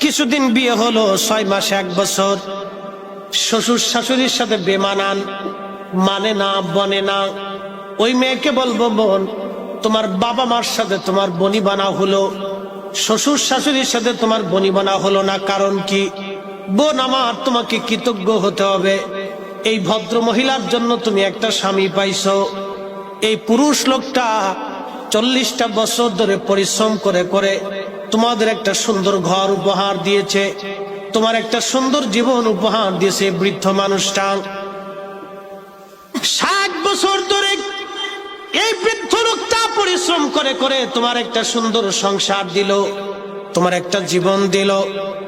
কিছুদিন বিয়ে হলো, ছয় মাস, এক বছর। শ্বশুর শাশুড়ির সাথে বেমানান মানে না, বনে না। ওই মেয়েকে বলব, বোন, তোমার বাবা মার সাথে তোমার বনি বানা হলো। শ্বশুর শাশুড়ির সাথে তোমার বনি বানা হলো না, কারণ কি? বোন আমার, তোমাকে কৃতজ্ঞ হতে হবে। এই ভদ্র মহিলার জন্য তুমি একটা স্বামী পাইছো। এই পুরুষ লোকটা চল্লিশটা বছর ধরে পরিশ্রম করে করে। তোমাদের একটা সুন্দর ঘর উপহার দিয়েছে। তোমার একটা সুন্দর জীবন উপহার দিয়েছে বৃদ্ধ মানুষটা। ষাট বছর ধরে এই বৃদ্ধ লোকটা পরিশ্রম করে করে তোমার একটা সুন্দর সংসার দিল, তোমার একটা জীবন দিল,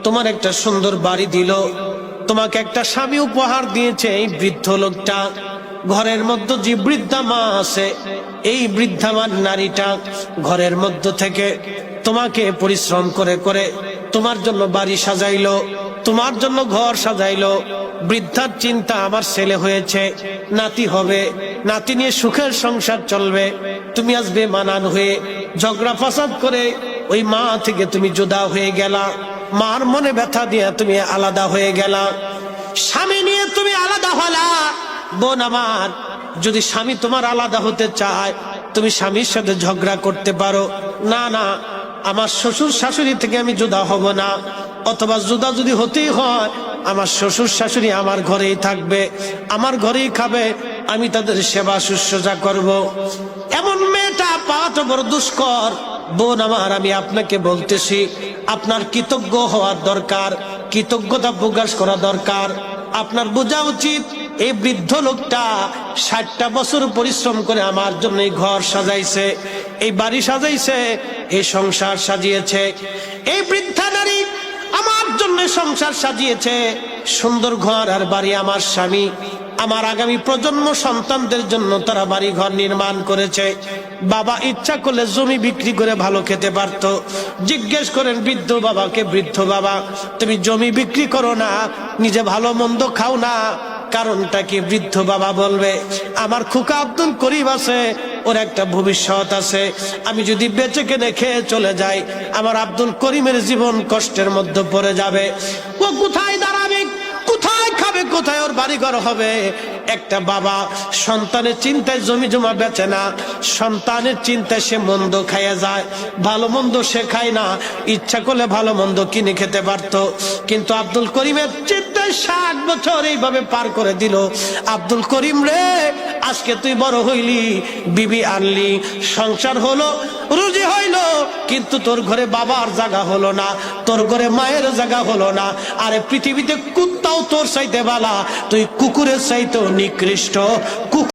তোমার একটা সুন্দর বাড়ি দিল। তোমাকে একটা স্বামী উপহার দিয়েছে এই বৃদ্ধ লোকটা। ঘরের মধ্যে যে বৃদ্ধা মা আছে, এই বৃদ্ধা মা নারীটা ঘরের মধ্য থেকে তোমাকে পরিশ্রম করে করে তোমার জন্য বাড়ি সাজাইলো, তোমার জন্য ঘর সাজাইলো। বৃদ্ধার চিন্তা, আমার ছেলে হয়েছে, নাতি হবে, নাতি নিয়ে সুখের সংসার চলবে। তুমি আসবে মানান হয়ে ঝগড়া ফাসাদ করে ওই মা থেকে তুমি জুদা হয়ে গেলা। মার মনে ব্যথা দিয়ে তুমি আলাদা হয়ে গেলা। স্বামী নিয়ে তুমি আলাদা হলা। বোন আমার, যদি স্বামী তোমার আলাদা হতে চায়, তুমি স্বামীর সাথে ঝগড়া করতে পারো। না না আমার শ্বশুর শাশুড়ি থেকে আমি জুদা হব না। অথবা জুদা যদি হতেই হয়, আমার শ্বশুর শাশুড়ি আমার ঘরেই থাকবে, আমার ঘরেই খাবে, আমি তাদের সেবা শুশ্রূষা করব। এমন মেয়েটা পাওয়া বড় দুষ্কর। বোন আমার, আমি আপনাকে বলতেছি, আপনার কৃতজ্ঞ হওয়ার দরকার, কৃতজ্ঞতা প্রকাশ করা দরকার। আপনার বোঝা উচিত এই বৃদ্ধ লোকটা ষাটটা বছর পরিশ্রম করে আমার জন্য এই ঘর সাজাইছে, এই বাড়ি সাজাইছে, এই সংসার সাজিয়েছে। এই বৃদ্ধা নারী আমার জন্য সংসার সাজিয়েছে। সুন্দর ঘর আর বাড়ি আমার স্বামী। আমার আগামী প্রজন্ম সন্তানদের জন্য তারা বাড়ি ঘর নির্মাণ করেছে। বাবা ইচ্ছা করলে জমি বিক্রি করে ভালো খেতে পারত। জিজ্ঞেস করেন, বৃদ্ধ বাবাকে বৃদ্ধ বাবা? তুমি জমি বিক্রি করো না, নিজে ভালো মন্দ খাও না। কারণটা কি বৃদ্ধ বাবা বলবে, আমার খুকা আব্দুল করিম আছে, ওর একটা ভবিষ্যৎ আছে। আমি যদি বেঁচে কেনে খেয়ে চলে যাই, আমার আব্দুল করিমের জীবন কষ্টের মধ্যে পড়ে যাবে। ও কোথায় দাঁড়াবে? কোথায় খাবে? কোথায় ওর বাড়িঘর হবে? একটা বাবা সন্তানের চিন্তায় জমি জমা বেচে না, সন্তানের চিন্তায় সে মন্দ খাইয়ে যায়। ভালো মন্দ সে খায় না, ইচ্ছা করলে ভালো মন্দ কিনে খেতে পারত। কিন্তু আব্দুল করিমের চিন্তায় ষাট বছর এইভাবে পার করে দিল। আব্দুল করিম রে, আজকে তুই বড় হইলি, বিবি আনলি, সংসার হলো, রুজি হইল, কিন্তু তোর ঘরে বাবার জায়গা হলো না, তোর ঘরে মায়ের জায়গা হলো না। আরে পৃথিবীতে কুত্তাও তোর সাইতে বালা, তুই কুকুরের চাইতেও নিকৃষ্ট।